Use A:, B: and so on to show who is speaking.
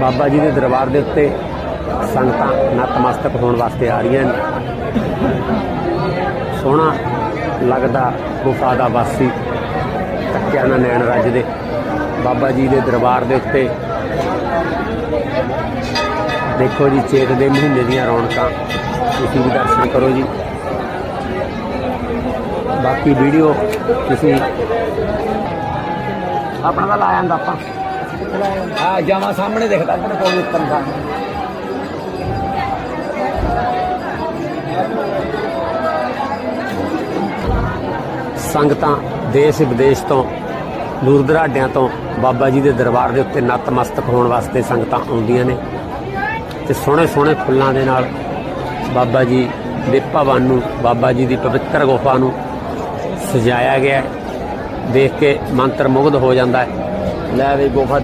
A: ਬਾਬਾ ਜੀ ਦੇ ਦਰਬਾਰ ਦੇ ਉੱਤੇ ਸੰਗਤਾਂ ਨਤਮਸਤਕ ਹੋਣ ਵਾਸਤੇ ਆ ਰਹੀਆਂ ਨੇ। ਸੋਹਣਾ ਲੱਗਦਾ ਗੁਫਾ ਦਾ ਵਾਸੀ ਤੱਕਿਆ ਨਾ ਨੈਣ ਰੱਜ ਦੇ। ਬਾਬਾ ਜੀ ਦੇ ਦਰਬਾਰ ਦੇ ਉੱਤੇ ਦੇਖੋ ਜੀ, ਚੇਤ ਦੇ ਮਹੀਨੇ ਦੀਆਂ ਰੌਣਕਾਂ। ਤੁਸੀਂ ਵੀ ਦਰਸ਼ਨ ਕਰੋ ਜੀ। ਬਾਕੀ ਵੀਡੀਓ ਤੁਸੀਂ ਆਪਣਾ ਤਾਂ ਲਾ ਜਾਂਦਾ ਆਪਾਂ। ਆ ਜਾਵਾ ਸਾਹਮਣੇ ਦਿਖਦਾ ਇੱਧਰ ਕੋਲ ਉੱਤਰ ਦਾ ਸੰਗਤਾਂ ਦੇਸ਼ ਵਿਦੇਸ਼ ਤੋਂ, ਦੂਰ ਦਰਾਡਿਆਂ ਤੋਂ ਬਾਬਾ ਜੀ ਦੇ ਦਰਬਾਰ ਦੇ ਉੱਤੇ ਨਤਮਸਤਕ ਹੋਣ ਵਾਸਤੇ ਸੰਗਤਾਂ ਆਉਂਦੀਆਂ ਨੇ। ਤੇ ਸੋਹਣੇ ਸੋਹਣੇ ਫੁੱਲਾਂ ਦੇ ਨਾਲ ਬਾਬਾ ਜੀ ਦੇ ਭਵਨ ਨੂੰ, ਬਾਬਾ ਜੀ ਦੀ ਪਵਿੱਤਰ ਗੁਫਾ ਨੂੰ ਸਜਾਇਆ ਗਿਆ ਦੇਖ ਕੇ ਮੰਤਰ ਮੁਗਧ ਹੋ ਜਾਂਦਾ ਹੈ। ਲੈ ਵੀ ਗੁਫਾ